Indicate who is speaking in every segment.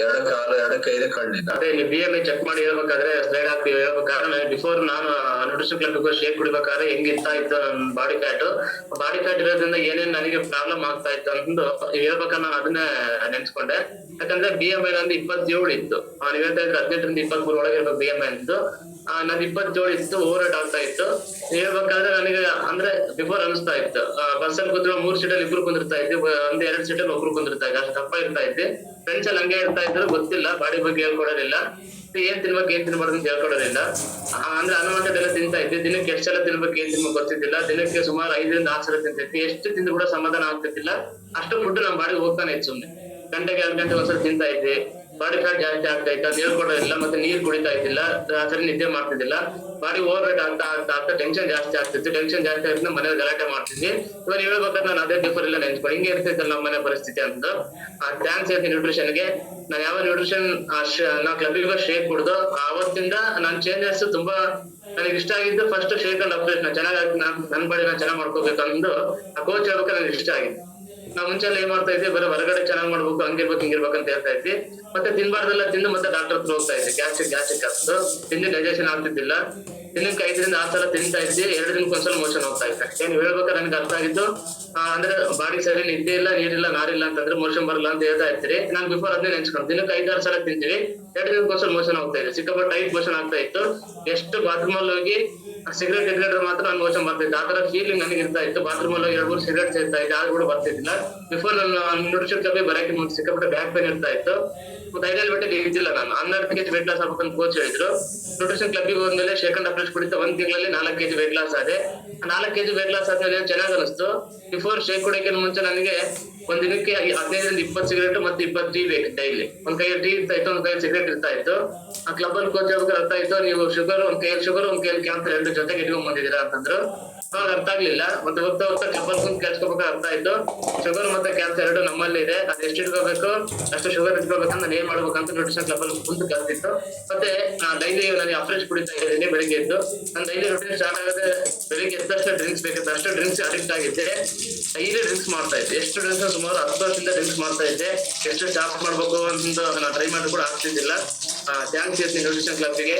Speaker 1: ಎರಡು ಕಾಲು, ಎರಡು ಕೈದು ಕಣ್ಣಿನ
Speaker 2: ಅದೇ, ನೀವು ಬಿ ಎಂ ಚೆಕ್ ಮಾಡಿ ಹೇಳ್ಬೇಕಾದ್ರೆ ಸ್ಲೈಡ್ ಹಾಕಿ ಹೇಳ್ಬೇಕಾದ್ರೆ ಬಿಫೋರ್ ನಾನು ನ್ಯೂಟ್ರಿಷನ್ ಕ್ಲಬ್ ಶೇಕ್ ಕುಡಿಬೇಕಾದ್ರೆ ಹೆಂಗಿರ್ತಾ ಇತ್ತು ನನ್ನ ಬಾಡಿ ಫ್ಯಾಟ್ ಬಾಡಿ ಫ್ಯಾಟ್ ಇರೋದ್ರಿಂದ ಏನೇನ್ ನನಗೆ ಪ್ರಾಬ್ಲಮ್ ಆಗ್ತಾ ಇತ್ತು ಹೇಳ್ಬೇಕಾದ್ರೆ ನಾನು ಅದನ್ನೇ ನೆನ್ಸ್ಕೊಂಡೆ. ಯಾಕಂದ್ರೆ ಬಿ ಎಂ ಐ ನಂದು ಇಪ್ಪತ್ತೇಳು ಇತ್ತು. ನೀವ್ ಹೇಳ್ತಾ ಇದ್ರೆ ಹದಿನೆಂಟರಿಂದ ಇಪ್ಪತ್ತ್ ಮೂರ್ ಒಳಗೆ ಇರ್ಬೇಕು ಬಿ ಎಂ ಐ ಅಂತು ಇಪ್ಪತ್ ಇಪ್ಪತ್ತೇಳು ಇತ್ತು ಓವರ್ ರೇಟ್ ಆಗ್ತಾ ಇತ್ತು. ಹೇಳ್ಬೇಕಾದ್ರೆ ನನಗೆ ಅಂದ್ರೆ ಬಿಫೋರ್ ಅನಿಸ್ತಾ ಇತ್ತು. ಬಸ್ಸಲ್ಲಿ ಕೂತ್ರೆ ಮೂರ್ ಸೀಟಲ್ಲಿ ಇಬ್ರು ಕುಂದಿರ್ತಾ ಇದ್ದೆ ಒಂದ್ ಎರಡ್ ಸೀಟಲ್ಲಿ ಒಬ್ರು ಕುಂದಿರ್ತಾ ಇದ್ದೆ ಅಷ್ಟು ದಪ್ಪ ಇರ್ತಾ ಇದ್ದೆ ಫ್ರೆಂಡ್ಸ್ ಅಲ್ಲಿ ಹಂಗೆ ಇರ್ತಾ ಇದ್ರು, ಗೊತ್ತಿಲ್ಲ. ಬಾಡಿ ಬಗ್ಗೆ ಹೇಳ್ಕೊಡೋದಿಲ್ಲ. ಏನ್ ತಿನ್ಬೇಕು, ಏನ್ ತಿನ್ಬಾರ್ದು ಅಂತ ಹೇಳ್ಕೊಡೋದಿಲ್ಲ. ಅಂದ್ರೆ ಅನ್ವಾಂಟೆಡ್ ತಿಂತಾ ಇದ್ದೆ ದಿನಕ್ಕೆ ಎಷ್ಟೆಲ್ಲ ತಿನ್ಬೇಕು, ಏನ್ ತಿನ್ಬೇಕು ಗೊತ್ತಿದ್ದಿಲ್ಲ. ದಿನಕ್ಕೆ ಸುಮಾರು ಐದರಿಂದ ಆರು ಸಲ ತಿಂತೈತಿ ಎಷ್ಟು ತಿಂದು ಕೂಡ ಸಮಾಧಾನ ಆಗ್ತಿದ್ದಿಲ್ಲ. ಅಷ್ಟು ಫುಡ್ ನಮ್ಮ ಬಾಡಿಗೆ ಹೋಗ್ತಾನೆ ಇತ್ತು ಸುಮ್ನೆ. ಗಂಟೆಗೆ ಎರಡು ಗಂಟೆ ಒಂದ್ಸಲ ತಿಂತಾ ಇದ್ದೆ ಬಾಡಿ ಫ್ಯಾಟ್ ಜಾಸ್ತಿ ಆಗ್ತಾ ಇತ್ತು, ಅದು ಹೇಳ್ಕೊಡೋದಿಲ್ಲ ಮತ್ತೆ ನೀರು ಕುಡಿತಾ ಇದ್ದಿಲ್ಲ ಸರಿ ನಿದ್ದೆ ಮಾಡ್ತಿದ್ದಿಲ್ಲ. ಬಾಡಿ ಓವರ್ ವೇಟ್ ಆಗ್ತಾ ಆಗ್ತಾ ಆಗ್ತಾ ಟೆನ್ಷನ್ ಜಾಸ್ತಿ ಆಗ್ತಿತ್ತು. ಟೆನ್ಷನ್ ಜಾಸ್ತಿ ಆಗ್ತಾ ಮನೇಲಿ ಗಲಾಟೆ ಮಾಡ್ತಿದ್ವಿ. ಇವಾಗ ಹೇಳ್ಬೇಕಾದ್ರೆ ನಾನು ಅದೇ ಡಿಫರ್ ಇಲ್ಲ ನೆನ್ಸ್ಕೊಂಡು ಹಿಂಗೆ ಇರ್ತೈತೆ ನಮ್ಮ ಮನೆ ಪರಿಸ್ಥಿತಿ ಅಂತ ಆ ಥ್ಯಾಂಕ್ಸ್ ಇರ್ತೀನಿ ನ್ಯೂಟ್ರಿಷನ್ಗೆ ನಾನು ಯಾವ ನ್ಯೂಟ್ರಿಷನ್ ನಾ ಕ್ಲಬ್ಗೆ ಶೇಕ್ ಕುಡ್ದು, ಆವತ್ತಿಂದ ನಾನು ಚೇಂಜಸ್ ತುಂಬಾ ನನಗೆ ಇಷ್ಟ ಆಗಿದ್ದು ಫಸ್ಟ್ ಶೇಕ್ ಅಂಡ್ ಅಪ್ಡೇಟ್ ನಾನು ಚೆನ್ನಾಗಿ ನನ್ನ ಬಾಡಿ ನಾನು ಚೆನ್ನಾಗಿ ಮಾಡ್ಕೋಬೇಕಂದು ಆ ಕೋಚ್ ಹೇಳ್ಬೇಕು ನನಗೆ ಇಷ್ಟ ಆಗಿತ್ತು. ನಾ ಮುಂಚೆ ಎಲ್ಲ ಏನ್ ಮಾಡ್ತಾ ಇದ್ದೆ ಬರೀ ಹೊರಗಡೆ ಚೆನ್ನಾಗಿ ಮಾಡ್ಬೇಕು, ಹಂಗಿರ್ಬೇಕು ಹಿಂಗಿರ್ಬೇಕು ಅಂತ ಹೇಳ್ತಾ ಇದ್ವಿ. ಮತ್ತೆ ತಿನ್ಬಾರ್ದೆಲ್ಲ, ತಿಂದು ಮತ್ತೆ ಡಾಕ್ಟರ್ ಹತ್ರ ಹೋಗ್ತಾ ಇದ್ದೆ ಗ್ಯಾಸ್ ಗ್ಯಾಸ್ಟ್ರಿಕ್ ಆಗ್ತದೆ ತಿಂದು ಡೈಜೆಷನ್ ಆಗ್ತಿದ್ದಿಲ್ಲ. ದಿನಕ್ಕೆ ಐದರಿಂದ ಆ ಸಲ ತಿಂತಾ ಇದ್ದೆ ಎರಡು ದಿನಕ್ಕೆ ಒಂದ್ಸಲ ಮೋಷನ್ ಹೋಗ್ತಾ ಇತ್ತು. ಏನ್ ಹೇಳ್ಬೇಕಾದ್ರೆ ನನಗೆ ಅರ್ಥ ಆಗಿದ್ದು ಅಂದ್ರೆ ಬಾಡಿ ಸರಿ ನಿದ್ದೆ ಇಲ್ಲ, ನೀರಿಲ್ಲ, ನಾರಿಲ್ಲ ಅಂತಂದ್ರೆ ಮೋಷನ್ ಬರಲ್ಲ ಅಂತ ಹೇಳ್ತಾ ಇರ್ತೀರಿ. ನಾನು ಬಿಫೋರ್ ಅದನ್ನೇ ನೆನ್ಸ್ಕೊಂಡು. ದಿನಕ್ಕೆ ಐದಾರು ಸಲ ತಿಂತೀವಿ. ಎರಡು ದಿನಕ್ಕೆ ಒಂದ್ಸಲ ಮೋಷನ್ ಹೋಗ್ತಾ ಇದೆ ಸಿಕ್ಕಾಪಟ್ಟೆ ಟೈಟ್ ಮೋಷನ್ ಆಗ್ತಾ ಇತ್ತು. ಎಷ್ಟು ಬಾತ್ರೂಮ್ ಅಲ್ಲಿ ಹೋಗಿ ಸಿಗರೇಟ್ ಇಟ್ಕೊಂಡ್ರೆ ಮಾತ್ರ ನಾನು ಮೋಷನ್ ಬರ್ತಿತ್ತು. ಆ ತರ ಫೀಲಿಂಗ್ ನನಗೆ ಇರ್ತಾ ಇತ್ತು. ಬಾತ್ರೂಮ್ ಅಲ್ಲಿ ಎರಡು ಮೂರು ಸಿಗರೇಟ್ ಸೇರ್ತಾ ಇದ್ದೆ. ಆದ್ರೂ ಕೂಡ ಬರ್ತಿದ್ದಿಲ್ಲ. ಬಿಫೋರ್ ನನ್ನ ನ್ಯೂಟ್ರಿಷನ್ ಕಬ್ಬಿ ಬರಕ್ಕೆ ಮುಂಚೆ ಸಿಕ್ಕಾಪಟ್ಟೆ ಬ್ಯಾಕ್ ಪೇನ್ ಇರ್ತಾ ಇತ್ತು. ಮತ್ತೆ ಐದೈದು ಗಂಟೆಗೆ ಇದ್ದಿಲ್ಲ ನಾನು. ಹನ್ನೆರಡು ಕೆಜಿ ವೆಯ್ಟ್ ಲಾಸ್ ಆಗ್ಬೇಕಂತ ಕೋಚ್ ಹೇಳಿದ್ರು. ನ್ಯೂಟ್ರಿಷನ್ ಕ್ಲಬ್ಗೆ ಹೋದ್ಮೇಲೆ ಶೇಖಂಡ್ ಅಪ್ರೇಟ್ ಕುಡಿತ ಒಂದ್ ತಿಂಗಳಲ್ಲಿ ನಾಲ್ಕು ಕೆಜಿ ವೆಯ್ಟ್ ಲಾಸ್ ಆದೆ. ನಾಲ್ಕು ಕೆಜಿ ವೆಯ್ಟ್ ಲಾಸ್ ಆದ್ಮೇಲೆ ಚೆನ್ನಾಗಿ ಅನಿಸ್ತು. ಬಿಫೋರ್ ಶೇಕ್ ಕುಡಿಯೋಕೆ ಮುಂಚೆ ನನಗೆ ಒಂದ್ ದಿನಕ್ಕೆ ಹದಿನೈದರಿಂದ ಇಪ್ಪತ್ತು ಸಿಗರೇಟ್ ಮತ್ತೆ ಇಪ್ಪತ್ತು ಟೀ ಬೇಕು ಡೈಲಿ ಒಂದ್ ಕೈಯಲ್ಲಿ ಟೀ ಇರ್ತಾ ಇತ್ತು, ಒಂದ್ ಕೈಯಲ್ಲಿ ಸಿಗರೇಟ್ ಇರ್ತಾ ಇತ್ತು. ಆ ಕ್ಲಬ್ ಅಲ್ಲಿ ಕೋಚ್ ಅರ್ಥ ಆಯ್ತು, ನೀವು ಶುಗರ್ ಒಂದ್ ಕೈಯಲ್ಲಿ ಶುಗರ್ ಒಂದ್ ಕೈಯಲ್ಲಿ ಕ್ಯಾನ್ಸರ್ ಎರಡು ಜೊತೆಗೆ ಇಟ್ಕೊಂಡ್ ಬಂದಿದ್ದೀರಾ ಅಂತಂದ್ರು. ಅವಾಗ ಅರ್ಥ ಆಗ್ಲಿಲ್ಲ. ಮತ್ತೆ ಹೋಗ್ತಾ ಹೋಗ್ತಾ ಕ್ಲಬ್ ಅಲ್ಲಿ ಕೇಳ್ಸ್ಕೊಬೇಕಾದ್ರೆ ಅರ್ಥ ಆಯ್ತು. ಶುಗರ್ ಮತ್ತೆ ಕ್ಯಾನ್ಸರ್ ಎರಡು ನಮ್ಮಲ್ಲಿ ಇದೆ. ಅದ್ ಎಷ್ಟು ಇಟ್ಕೋಬೇಕು, ಅಷ್ಟು ಶುಗರ್ ಇಟ್ಕೋಬೇಕಂತ ನಾನು ಏನ್ ಮಾಡ್ಬೇಕಂತ ನ್ಯೂಟ್ರಿಷನ್ ಕ್ಲಬ್ ಅಲ್ಲಿ ಕುಂತು ಕಲ್ತಿತ್ತು ಮತ್ತೆ ಡೈಲಿ ನನಗೆ ಅಫ್ರೆಶ್ ಕುಡಿತಾ ಇದ್ದೀನಿ ಬೆಳಿಗ್ಗೆ ಎದ್ದು. ನಾನು ಡೈಲಿ ರೊಟೀನ್ ಸ್ಟಾರ್ಟ್ ಆಗೋದೇ ಬೆಳಿಗ್ಗೆ ಎದ್ದಷ್ಟು ಡ್ರಿಂಕ್ಸ್ ಬೇಕಿತ್ತು. ಅಷ್ಟು ಡ್ರಿಂಕ್ಸ್ ಅಡಿಕ್ಟ್ ಆಗಿದ್ದೆ. ಡೈಲಿ ಡ್ರಿಂಕ್ಸ್ ಮಾಡ್ತಾ ಇದ್ದೆ. ಎಷ್ಟು ಡ್ರಿಂಕ್ಸ್ ಸುಮಾರು ಹತ್ತು ವರ್ಷದಿಂದ ಡ್ರಿಂಕ್ಸ್ ಮಾಡ್ತಾ ಇದ್ದೆ. ಎಷ್ಟು ಸ್ಟಾಪ್ ಮಾಡ್ಬೇಕು ಅಂತ ನಾನು ಟ್ರೈ ಮಾಡಿ ಕೂಡ ಆಗ್ತಿದ್ದಿಲ್ಲ. ಥ್ಯಾಂಕ್ಸ್ ಇರ್ತೀನಿ ನ್ಯೂಟ್ರಿಷನ್ ಕ್ಲಬ್ಗೆ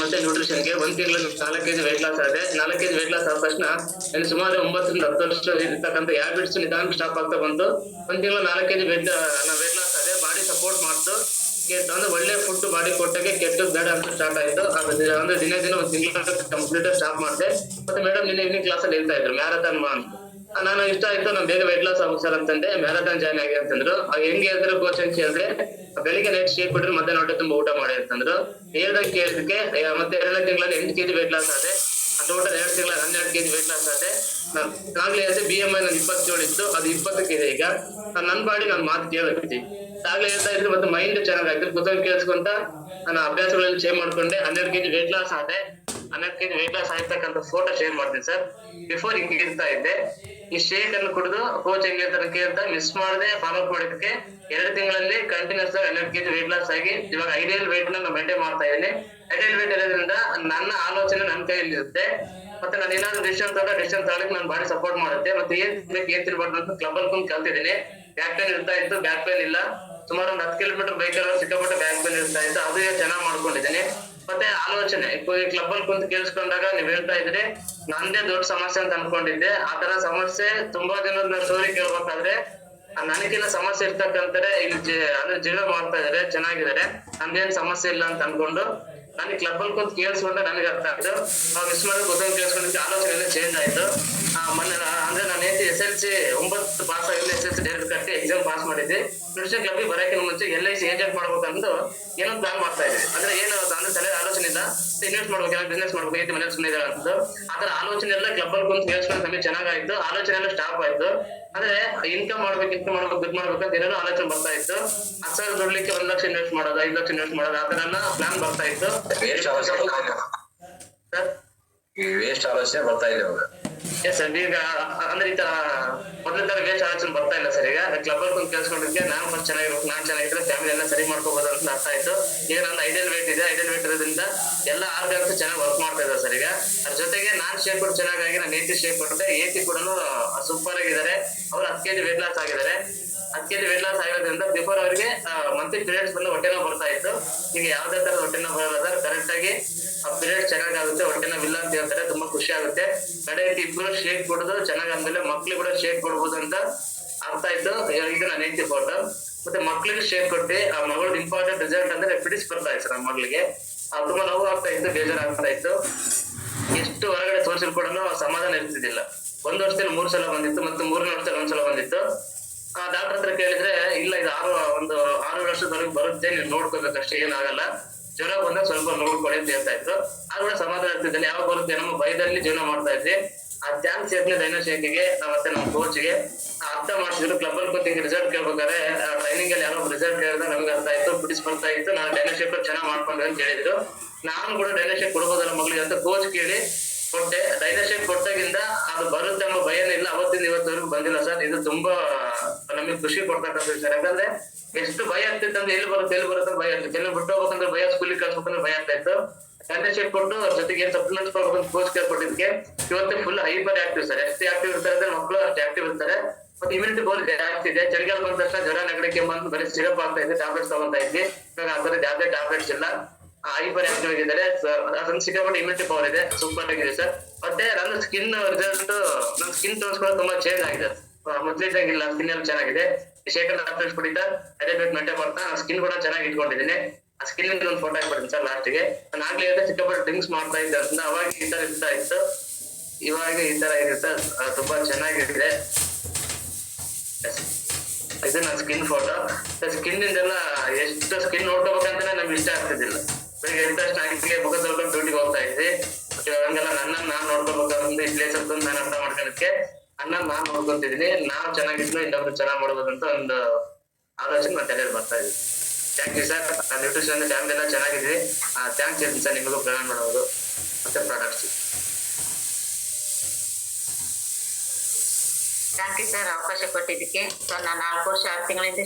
Speaker 2: ಮತ್ತೆ ನ್ಯೂಟ್ರಿಷನ್ಗೆ ಒಂದು ತಿಂಗಳು ನಾಲ್ಕು ಕೆಜಿ ವೆಯ್ಟ್ ಲಾಸ್ ಆದೆ ನಾಲ್ಕು ಕೆಜಿ ವೆಯ್ಟ್ ಲಾಸ್ ಆದ ತಕ್ಷಣ ನಾನು ಸುಮಾರು ಒಂಬತ್ತರಿಂದ ಹತ್ತು ವರ್ಷ ಇರ್ತಕ್ಕಂಥ ಹ್ಯಾಬಿಟ್ಸ್ ನಿಧಾನಕ್ಕೆ ಸ್ಟಾಪ್ ಆಗ್ತಾ ಬಂತು. ಒಂದು ತಿಂಗಳು ನಾಲ್ಕು ಕೆಜಿ ವೆಯ್ಟ್ ವೆಯ್ಟ್ ಲಾಸ್ ಆದೆ ಬಾಡಿ ಸಪೋರ್ಟ್ ಮಾಡ್ತು. ಅಂದ್ರೆ ಒಳ್ಳೆ ಫುಡ್ ಬಾಡಿ ಕೊಟ್ಟಾಗೆ ಕೆಟ್ಟು ಬೇಡ ಅಂತ ಸ್ಟಾರ್ಟ್ ಆಯ್ತು. ಅಂದ್ರೆ ದಿನ ದಿನ ಒಂದು ತಿಂಗಳ ಕಂಪ್ಲೀಟ್ ಸ್ಟಾಪ್ ಮಾಡಿದೆ. ಮತ್ತೆ ಮೇಡಮ್ ನಿನ್ನೆ ಕ್ಲಾಸಲ್ಲಿ ಹೇಳ್ತಾ ಇದ್ರು ಮ್ಯಾರಥಾನ್ ಮಾ ಅಂತ. ಆ, ನಾನು ಇಷ್ಟ ಆಯ್ತು ನಾನು ಬೇಗ ವೆಯ್ಟ್ ಲಾಸ್ ಆಗುತ್ತೆ ಸರ್ ಅಂತಂದೆ ಮ್ಯಾರಥಾನ್ ಜಾಯ್ನ್ ಆಗಿ ಅಂತಂದ್ರು. ಆ, ಹೆಂಗೆ ಹೇಳಿದ್ರು ಕೋಚ್ ಅಂತ ಹೇಳಿದ್ರೆ ಬೆಳಿಗ್ಗೆ ನೈಟ್ ಶೇಪ್ ಕೊಟ್ರೆ ಮಧ್ಯಾಹ್ನ ಹೊಟ್ಟೆ ತುಂಬಾ ಊಟ ಮಾಡಿ ಅಂತಂದ್ರು. ಹೇಳ್ದಂಗೆ ಕೇಳಿದಕ್ಕೆ ಮತ್ತೆ ಎರಡು ತಿಂಗಳಲ್ಲಿ ಎಂಟು ಕೆಜಿ ವೆಯ್ಟ್ ಲಾಸ್ ಆದೆ. ಟೋಟಲ್ ಎರಡು ತಿಂಗಳ ಹನ್ನೆರಡು ಕೆಜಿ ವೆಯ್ಟ್ ಲಾಸ್ ಆದೆ. ಆಗ್ಲೇ ಹೇಳಿದೆ ಬಿ ಎಂ ಐ ನಾನು ಇಪ್ಪತ್ತೇಳು ಇತ್ತು ಅದು ಇಪ್ಪತ್ತಕ್ಕಿದೆ ಈಗ. ನಾನು ನನ್ನ ಬಾಡಿ ನಾನು ಮಾತು ಕೇಳಬೇಕು ಆಗ್ಲೇ ಹೇಳ್ತಾ ಇದ್ರು ಮತ್ತೆ ಮೈಂಡ್ ಚೆನ್ನಾಗಾಯ್ತು ಕುತ್ಕೊಂಡು ಕೇಳಿಸ್ಕೊಂತ ನಾನು ಅಭ್ಯಾಸಗಳಲ್ಲಿ ಚೇಂಜ್ ಮಾಡ್ಕೊಂಡೆ ಹನ್ನೆರಡು ಕೆಜಿ ವೆಯ್ಟ್ ಲಾಸ್ ಆದೆ. ಹನ್ನೆರಡು ಕೆಜಿ ವೆಯ್ಟ್ ಲಾಸ್ ಆಗಿರ್ತಕ್ಕಂಥ ಫೋಟೋ ಶೇರ್ ಮಾಡ್ತೀನಿ ಸರ್ ಬಿಫೋರ್ ಹಿಂಗೆ ಇರ್ತಾ ಇದ್ದೆ, ಈ ಶೇಕ್ ಅನ್ನು ಕುಡಿದು ಕೋಚ್ ಹೆಂಗೆ ಹೇಳ್ತಾರೆ ಅಂತ ಮಿಸ್ ಮಾಡದೆ ಫಾಲೋ ಅಪ್ ಮಾಡೋದಕ್ಕೆ ಎರಡು ತಿಂಗಳಲ್ಲಿ ಕಂಟಿನ್ಯೂಸ್ ಆಗಿ ಹನ್ನೆರಡು ಕೆಜಿ ವೇಟ್ ಲಾಸ್ ಆಗಿ ಇವಾಗ ಐಡಿಯಲ್ ವೇಟ್ ನಾನು ಮೇಂಟೈನ್ ಮಾಡ್ತಾ ಇದ್ದೀನಿ. ಐಡಿಯಲ್ ವೆಯ್ಟ್ ಇರೋದ್ರಿಂದ ನನ್ನ ಆಲೋಚನೆ ನನ್ನ ಕೈಯಲ್ಲಿ ಇರುತ್ತೆ. ಮತ್ತೆ ನಾನು ಏನಾದ್ರು ಡಿಸಿಷನ್ ತಗೊಂಡ ಡಿಸಿಷನ್ ತಗೊಳಕ್ ನಾನು ಬಾಡಿ ಸಪೋರ್ಟ್ ಮಾಡುತ್ತೆ. ಮತ್ತೆ ಏನ್ ತಿನ್ಬೇಕು, ಏನ್ ತಿನ್ಬಾರ್ದು ಅಂತ ಕ್ಲಬ್ ಅಲ್ಲಿ ಕುಂತ್ ಕಲ್ತಿದ್ದೀನಿ. ಬ್ಯಾಕ್ ಪೇನ್ ಇರ್ತಾ ಇತ್ತು ಬ್ಯಾಕ್ ಪೇನ್ ಇಲ್ಲ. ಸುಮಾರು ಒಂದು ಹತ್ತು ಕಿಲೋಮೀಟರ್ ಬೈಕಲ್ಲಿ ಸಿಕ್ಕಾಪಟ್ಟೆ ಬ್ಯಾಕ್ ಪೇನ್ ಇರ್ತಾ ಇತ್ತು. ಅದು ಚೆನ್ನಾಗಿ ಮಾಡ್ಕೊಂಡಿದ್ದೀನಿ. ಮತ್ತೆ ಆಲೋಚನೆ ಕ್ಲಬ್ ಅಲ್ಲಿ ಕುಂತು ಕೇಳಿಸ್ಕೊಂಡಾಗ ನೀವ್ ಹೇಳ್ತಾ ಇದ್ರಿ, ನಂದೇ ದೊಡ್ಡ ಸಮಸ್ಯೆ ಅಂತ ಅನ್ಕೊಂಡಿದ್ದೆ. ಆ ತರ ಸಮಸ್ಯೆ ತುಂಬಾ ಜನರ ಸ್ಟೋರಿ ಕೇಳ್ಬೇಕಾದ್ರೆ ಆ ನನಗಿನ್ನ ಸಮಸ್ಯೆ ಇರ್ತಕ್ಕಂತಾರೆ ಇಲ್ಲಿ ಅಂದ್ರೆ ಜೀವನ ಮಾಡ್ತಾ ಇದಾರೆ ಚೆನ್ನಾಗಿದ್ದಾರೆ ನಂದೇನ್ ಸಮಸ್ಯೆ ಇಲ್ಲ ಅಂತ ಅನ್ಕೊಂಡು ನನಗೆ ಕ್ಲಬ್ ಅಲ್ಲಿ ಕುಂತು ಕೇಳಿಸ್ಕೊಂಡ್ರೆ ನನಗೆ ಅರ್ಥ ಆಯ್ತು. ನಾವು ಮಿಸ್ ಮಾಡಿ ಗೊತ್ತೊಂದು ಕೇಳಿಸ್ಕೊಂಡಿದ್ದೆ ಆಲೋಚನೆ ಚೇಂಜ್ ಆಯ್ತು. ಮೊನ್ನೆ ಅಂದ್ರೆ ನಾನು ಏತಿ ಎಸ್ ಎಲ್ ಸಿ ಒಂಬತ್ತು ಪಾಸ್ ಆಗಿ ಎಸ್ ಎಲ್ ಸಿ ಡೈರೆಕ್ಟ್ ಕಟ್ಟಿ ಎಕ್ಸಾಮ್ ಪಾಸ್ ಮಾಡಿದ್ದೆ ನ್ಯೂಟ್ರಿಷನ್ ಕ್ಲಬ್ಗೆ ಬರೋಕ್ಕಿಂತ ಮುಂಚೆ ಎಲ್ ಐ ಸಿ ಏಜೆಂಟ್ ಮಾಡ್ಬೇಕಂದು ಏನೋ ಪ್ಲಾನ್ ಮಾಡ್ತಾ ಇದ್ದೆ ಅಂದ್ರೆ ಏನು ಅದು ಅಂದ್ರೆ ತಲೆ ಆಲೋಚನೆ ಇಲ್ಲ. ಇನ್ವೆಸ್ಟ್ ಮಾಡ್ಬೇಕು ಏನೋ ಬಿಸ್ನೆಸ್ ಮಾಡ್ಬೇಕು ಐತಿ ಮನೇಲಿ ಸುಮ್ಮನೆ ಅಂತ ಅದರ ಆಲೋಚನೆ ಎಲ್ಲ ಕ್ಲಬ್ ಅಲ್ಲಿ ಕುಂತು ಕೇಳಿಸ್ಕೊಂಡು ನಮಗೆ ಚೆನ್ನಾಗಾಯ್ತು. ಆಲೋಚನೆ ಎಲ್ಲ ಸ್ಟಾಪ್ ಆಯ್ತು. ಅಂದ್ರೆ ಇನ್ಕಮ್ ಮಾಡ್ಬೇಕು ಇನ್ಕಮ್ ಮಾಡ್ಬೇಕು ದುಡ್ಡು ಮಾಡ್ಬೇಕು ಅಂತ ಏನೇನೋ ಆಲೋಚನೆ ಬರ್ತಾ ಇತ್ತು. ಹತ್ತು ಸಾವಿರ ದುಡ್ಲಿಕ್ಕೆ ಒಂದ್ ಲಕ್ಷ ಇನ್ವೆಸ್ಟ್ ಮಾಡೋದು ಐದು ಲಕ್ಷ ಇನ್ವೆಸ್ಟ್ ಮಾಡೋದು ಆ ತರ ಎಲ್ಲ ಪ್ಲಾನ್ ಬರ್ತಾ ಇತ್ತು.
Speaker 1: ವೇಸ್ಟ್ ಆಲೋಚನೆ ಬರ್ತಾ ಇಲ್ಲ
Speaker 2: ಸರ್ ಈಗ, ಅಂದ್ರೆ ಈ ತರ ಮೊದಲ ತರ ವೇಸ್ಟ್ ಆಲೋಚನೆ ಬರ್ತಾ ಇಲ್ಲ ಸರ್ ಈಗ ಕ್ಲಬ್ ಅಲ್ಲಿ ಕೇಳಿಸ್ಕೊಂಡಿದ್ದೆ ನಾನು ಫಸ್ಟ್ ಚೆನ್ನಾಗಿರ್ಬೇಕು ನಾನ್ ಚೆನ್ನಾಗಿದ್ರೆ ಫ್ಯಾಮಿಲಿ ಎಲ್ಲ ಸರಿ ಮಾಡ್ಕೋಬಹುದು ಅಂತ ಅರ್ಥ ಆಯ್ತು. ಈಗ ನನ್ನ ಐಡಿಯಲ್ ವೇಟ್ ಇದೆ. ಐಡಿಯಲ್ ವೇಟ್ ಇರೋದ್ರಿಂದ ಎಲ್ಲ ಆರ್ಗನ್ಸ್ ಚೆನ್ನಾಗಿ ವರ್ಕ್ ಮಾಡ್ತಾ ಇದ್ದಾರೆ ಸರ್ ಈಗ ಅದ್ರ ಜೊತೆಗೆ ನಾನ್ ಶೇಪ್ ಕೂಡ ಚೆನ್ನಾಗಿ ನಾನು ಏತಿ ಶೇಪ್ ಕೊಟ್ಟೆ ಏತಿ ಕೂಡ ಸೂಪರ್ ಆಗಿದ್ದಾರೆ. ಅವ್ರು ಹತ್ತು ಕೆಜಿ ವೇಟ್ ಲಾಸ್ ಆಗಿದ್ದಾರೆ. ಹತ್ತು ಕೆಜಿ ವೇಟ್ ಲಾಸ್ ಆಗಿರೋದ್ರಿಂದ ಬಿಫೋರ್ ಅವರಿಗೆ ಮಂತ್ಲಿ ಪೀರಿಯಡ್ಸ್ ಬಂದು ನೋವು ಬರ್ತಾ ಇತ್ತು. ಈಗ ಯಾವ್ದೇ ತರ ಹೊಟ್ಟೆ ನೋವು ಬರಲ್ಲ ಸರ್ ಕರೆಕ್ಟ್ ಆಗಿ ಆ ಪೀರಿಯಡ್ ಚೆನ್ನಾಗಾಗುತ್ತೆ ಹೊಟ್ಟೆ ನೋವು ಇಲ್ಲ ಅಂತ ಹೇಳ್ತಾರೆ, ತುಂಬಾ ಖುಷಿ ಆಗುತ್ತೆ. ಕಡೆ ಇಬ್ರು ಶೇಕ್ ಕೊಡೋದು ಚೆನ್ನಾಗ್ ಅಂದ್ಮೇಲೆ ಮಕ್ಳಿಗೆ ಕೂಡ ಶೇಕ್ ಕೊಡ್ಬೋದು ಅಂತ ಅರ್ಥ ಆಯ್ತು. ಇದು ನಾನು ಹೆಂಡತಿ ಫೋಟೋ ಮತ್ತೆ ಮಕ್ಳಿಗೆ ಶೇಕ್ ಕೊಟ್ಟು, ಆ ಮಗಳ್ ಇಂಪಾರ್ಟೆಂಟ್ ರಿಸಲ್ಟ್ ಅಂದ್ರೆ ಪಿಡಿಸ್ ಬರ್ತಾ ಇತ್ತು ನಮ್ಮ ಮಗಳಿಗೆ. ಅದು ತುಂಬಾ ನೋವು ಆಗ್ತಾ ಇತ್ತು ಬೇಜಾರು ಆಗ್ತಾ ಇತ್ತು. ಎಷ್ಟು ಹೊರಗಡೆ ತೋರಿಸಿದ್ರು ಕೂಡ ಸಮಾಧಾನ ಇರ್ತಿದ್ದಿಲ್ಲ. ಒಂದ್ ವರ್ಷದಲ್ಲಿ ಮೂರ್ ಸಲ ಬಂದಿತ್ತು, ಮತ್ತೆ ಮೂರನೇ ವರ್ಷದಲ್ಲಿ ಒಂದ್ಸಲ ಬಂದಿತ್ತು. ಆ ಡಾಕ್ಟರ್ ಹತ್ರ ಕೇಳಿದ್ರೆ, ಇಲ್ಲ, ಇದು ಆರು, ಒಂದು ಆರು ವರ್ಷದವರೆಗೆ ಬರುತ್ತೆ, ನೀವು ನೋಡ್ಕೋಬೇಕಷ್ಟೇ, ಏನಾಗಲ್ಲ. ಜ್ವರ ಬಂದಾಗ ಸ್ವಲ್ಪ ನೋಡ್ಕೊಳ್ಳಿ ಅಂತ ಹೇಳ್ತಾ ಇದ್ರು. ಕೂಡ ಸಮಾಧಾನ ಇರ್ತಿದ್ದಿಲ್ಲ ಯಾವಾಗ ಬರುತ್ತೆ ನಮ್ಮ ಭಯದಲ್ಲಿ ಜೀವನ ಮಾಡ್ತಾ ಇದ್ವಿ. ಆ ಧ್ಯಾನ್ ಸೇರ್ಲಿ ದೈನಶೇಖಿಗೆ ಮತ್ತೆ ನಮ್ಮ ಕೋಚ್ಗೆ ಅರ್ಥ ಮಾಡಿಸಿದ್ರು. ಕ್ಲಬ್ ಅಲ್ಲಿ ಕೂತಿ ರಿಸಲ್ಟ್ ಕೇಳ್ಬೇಕಾದ್ರೆ ಟ್ರೈನಿಂಗ್ ಅಲ್ಲಿ ಯಾರೋ ರಿಸಲ್ಟ್ ಕೇಳಿದ್ರೆ ನಮ್ಗೆ ಅರ್ಥ ಆಯ್ತು ಬಿಡಿಸ್ ಬರ್ತಾ ಇತ್ತು ನಾನು ಡೈನೋ ಶೇಪ್ ಚೆನ್ನಾಗಿ ಮಾಡ್ಕೊಂಡೆ ಅಂತ ಹೇಳಿದ್ರು. ನಾನು ಕೂಡ ಡೈನಶೇಖ್ ಕೊಡ್ಬೋದಲ್ಲ ಮಗಳಿಗೆ ಅಂತ ಕೋಚ್ ಕೇಳಿ ಕೊಟ್ಟೆ. ಡೈನೋ ಶೇಪ್ ಕೊಟ್ಟಾಗಿಂದ ಅದು ಬರುತ್ತೆ ಎಂಬ ಭಯನೇ ಇಲ್ಲ. ಅವತ್ತಿಂದ ಇವತ್ತವರೆಗೂ ಬಂದಿಲ್ಲ ಸರ್. ಇದು ತುಂಬಾ ನಮಗೆ ಖುಷಿ ಕೊಡ್ತಕ್ಕಂಥ ವಿಚಾರ ಯಾಕಂದ್ರೆ ಎಷ್ಟು ಭಯ ಆಗ್ತಿತ್ತು ಅಂದ್ರೆ ಎಲ್ಲಿ ಬರುತ್ತೆ ಎಲ್ಲಿ ಬರುತ್ತೆ ಭಯ ಆಗ್ತಿತ್ತು ಎಲ್ಲಿ ಬಿಟ್ಟು ಹೋಗ್ಬೇಕಂದ್ರೆ ಭಯ, ಸ್ಕೂಲಿಗೆ ಕಳ್ಸ್ಬೇಕಂದ್ರೆ ಭಯ ಆಗ್ತಾ ಇತ್ತು. ಡೈನೋ ಶೇಪ್ ಕೊಟ್ಟು ಅವ್ರ ಜೊತೆಗೆ ಸಪ್ಲಿಮೆಂಟ್ ಕೊಡ್ಬೇಕು ಕೋರ್ಸ್ ಕೊಟ್ಟಿದ್ದಕ್ಕೆ ಇವತ್ತು ಫುಲ್ ಹೈಪರ್ ಆಕ್ಟಿವ್ ಸರ್ ಎಷ್ಟೇ ಆಕ್ಟಿವ್ ಇರ್ತಾರೆ ಅಂದ್ರೆ ಮಕ್ಕಳು ಅಷ್ಟು ಆಕ್ಟಿವ್ ಇರ್ತಾರೆ. ಮತ್ತೆ ಇಮ್ಯುನಿಟಿ ಪವರ್ ಜಾಸ್ತಿ ಇದೆ. ಚಳಿಗಾಲ ಬಂದ ತಕ್ಷಣ ಜ್ವರ ನೆಗಡಿಕೆ ಬಂದು ಬರೀ ಸಿರಪ್ ಆಗ್ತಾ ಇದೆ ಟ್ಯಾಬ್ಲೆಟ್ಸ್ ತಗೊಂತಾ ಇದ್ವಿ. ಇವಾಗ ಆ ಯಾವುದೇ ಟ್ಯಾಬ್ಲೆಟ್ಸ್ ಇಲ್ಲ. ಹೈಪರ್ ಆಕ್ಟಿವ್ ಆಗಿದ್ದಾರೆ. ಅದನ್ನ ಸಿಕ್ಕಾಪಟ್ಟೆ ಇಮ್ಯುನಿಟಿ ಪವರ್ ಇದೆ. ಸೂಪರ್ ಆಗಿದೆ ಸರ್ ಮತ್ತೆ ನನ್ನ ಸ್ಕಿನ್ ರಿಸಲ್ಟ್ ನನ್ನ ಸ್ಕಿನ್ ಟೋನ್ಸ್ ತುಂಬಾ ಚೇಂಜ್ ಆಗಿದೆ. ಮೊದ್ಲಿದ್ದಂಗಿಲ್ಲ ಸ್ಕಿನ್ ಎಲ್ಲ ಚೆನ್ನಾಗಿದೆ. ಶೇಖರ್ ಡಾಕ್ಟರ್ಸ್ ಅದೇ ಬೇಕು ಮೇಂಟೈನ್ ಮಾಡ್ತಾ ಸ್ಕಿನ್ ಕೂಡ ಚೆನ್ನಾಗಿ ಇಟ್ಕೊಂಡಿದ್ದೀನಿ. ಆ ಸ್ಕಿನ್ ಒಂದು ಫೋಟೋ ಹಾಕ್ಬಿಡ್ತೀನಿ ಸರ್ ಲಾಸ್ಟ್ಗೆ ನಾನು ಆಗ್ಲೇ ಹೇಳಿದೆ ಸಿಕ್ಕಾಪಟ್ಟೆ ಡ್ರಿಂಕ್ಸ್ ಮಾಡ್ತಾ ಇದ್ದೆ ಅಂತ. ಅವಾಗ ಈ ತರ ಇರ್ತಾ ಇತ್ತು. ಇವಾಗ ಈ ತರ ಇರುತ್ತೆ. ಸರ್ ತುಂಬಾ ಚೆನ್ನಾಗಿದೆ. ಇದು ನನ್ನ ಸ್ಕಿನ್ ಫೋಟೋ ಸ್ಕಿನ್ ಇಂದೆಲ್ಲ ಎಷ್ಟು ಸ್ಕಿನ್ ನೋಡ್ಕೋಬೇಕಂತಾನೆ ನಮ್ಗೆ ಇಷ್ಟ ಆಗ್ತಿದ್ದಿಲ್ಲ. ಬೆಳಿಗ್ಗೆ ಮುಖ ತೊಳ್ಕೊಂಡು ಡ್ಯೂಟಿಗೆ ಹೋಗ್ತಾ ಇದ್ವಿ. ಹಂಗೆಲ್ಲ ನನ್ನ ನಾನ್ ನೋಡ್ಕೋಬೇಕಂತ ಈ ಪ್ಲೇಸ್ ಅಂತ ನಾನು ಅರ್ಥ ಮಾಡ್ಕೊಳಕ್ಕೆ ನನ್ನ ನಾನ್ ನೋಡ್ಕೊಂತಿದೀನಿ. ನಾವ್ ಚೆನ್ನಾಗಿದ್ನ ಇನ್ನೊಬ್ರು ಚೆನ್ನಾಗ್ ಮಾಡ್ಬೋದಂತ ಒಂದು ಆಲೋಚನೆ ನನ್ನ ತಲೆಯಲ್ಲಿ ಬರ್ತಾ ಇದೆ. Thank you sir nutrition family ಎಲ್ಲ ಚೆನ್ನಾಗಿದ್ವಿ ಥ್ಯಾಂಕ್ಸ್ ಇರ್ತೀನಿ ಸರ್ ನಿಮಗೂ ಪ್ರಯಾಣ ಮಾಡೋದು ಮತ್ತೆ ಪ್ರಾಡಕ್ಟ್ಸ್
Speaker 3: ಥ್ಯಾಂಕ್ ಯು ಸರ್ ಅವಕಾಶ ಕೊಟ್ಟಿದ್ದಕ್ಕೆ. ಸೊ ನಾನು ನಾಲ್ಕು ವರ್ಷ ಆರು ತಿಂಗಳಿಂದ